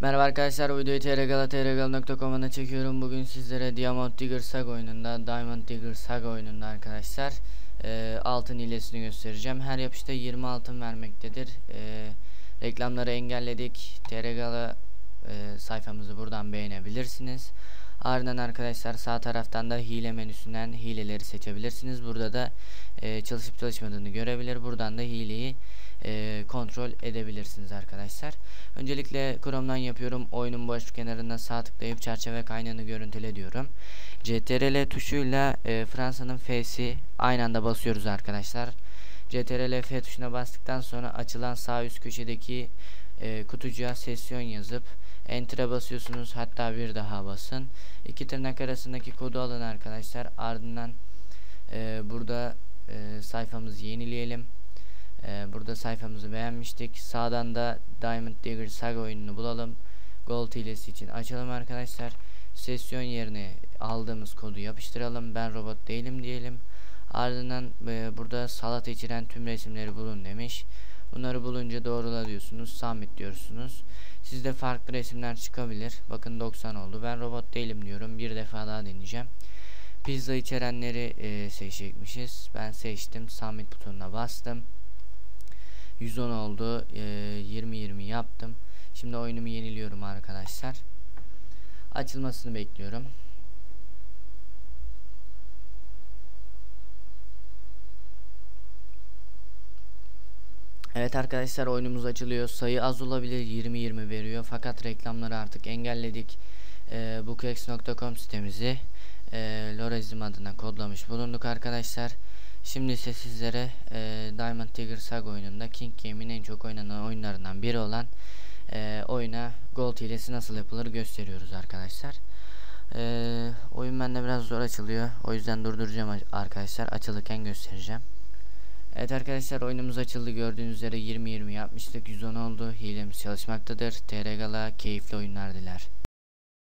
Merhaba arkadaşlar, videoyu trgala.trgal.com'a çekiyorum. Bugün sizlere Diamond Digger Saga oyununda, Diamond Digger Saga oyununda arkadaşlar e, altın hilesini göstereceğim. Her yapışta 20 altın vermektedir. E, reklamları engelledik. Trgala e, sayfamızı buradan beğenebilirsiniz. Ardından arkadaşlar sağ taraftan da hile menüsünden hileleri seçebilirsiniz. Burada da e, çalışıp çalışmadığını görebilir. Buradan da hileyi e, kontrol edebilirsiniz arkadaşlar. Öncelikle Chrome'dan yapıyorum. Oyunun boş kenarına sağ tıklayıp çerçeve kaynağını görüntüle diyorum. CTRL tuşuyla e, Fransa'nın F'si aynı anda basıyoruz arkadaşlar. CTRL F tuşuna bastıktan sonra açılan sağ üst köşedeki e, kutucuğa sesyon yazıp Enter'a basıyorsunuz. Hatta bir daha basın. İki tırnak arasındaki kodu alın arkadaşlar. Ardından e, burada e, sayfamızı yenileyelim. Ee, burada sayfamızı beğenmiştik. Sağdan da Diamond Digger Saga oyununu bulalım. Gold hilesi için açalım arkadaşlar. Sesyon yerine aldığımız kodu yapıştıralım. Ben robot değilim diyelim. Ardından e, burada salat içeren tüm resimleri bulun demiş. Bunları bulunca doğrula diyorsunuz. Submit diyorsunuz. Sizde farklı resimler çıkabilir. Bakın 90 oldu. Ben robot değilim diyorum. Bir defa daha deneyeceğim. Pizza içerenleri e, seçecekmişiz. Ben seçtim. Submit butonuna bastım. 110 oldu. 20-20 ee, yaptım. Şimdi oyunumu yeniliyorum arkadaşlar. Açılmasını bekliyorum. Evet arkadaşlar oyunumuz açılıyor. Sayı az olabilir 20-20 veriyor. Fakat reklamları artık engelledik. Ee, Bookx.com sitemizi e, Lorazim adına kodlamış bulunduk arkadaşlar. Şimdi ise sizlere e, Diamond Tiger Saga oyununda King Game'in en çok oynanan oyunlarından biri olan e, oyuna Gold hilesi nasıl yapılır gösteriyoruz arkadaşlar. E, oyun bende biraz zor açılıyor. O yüzden durduracağım arkadaşlar. Açılırken göstereceğim. Evet arkadaşlar oyunumuz açıldı. Gördüğünüz üzere 20-20 yapmıştık. 110 oldu. Hilemiz çalışmaktadır. TRG'la keyifli oyunlar diler.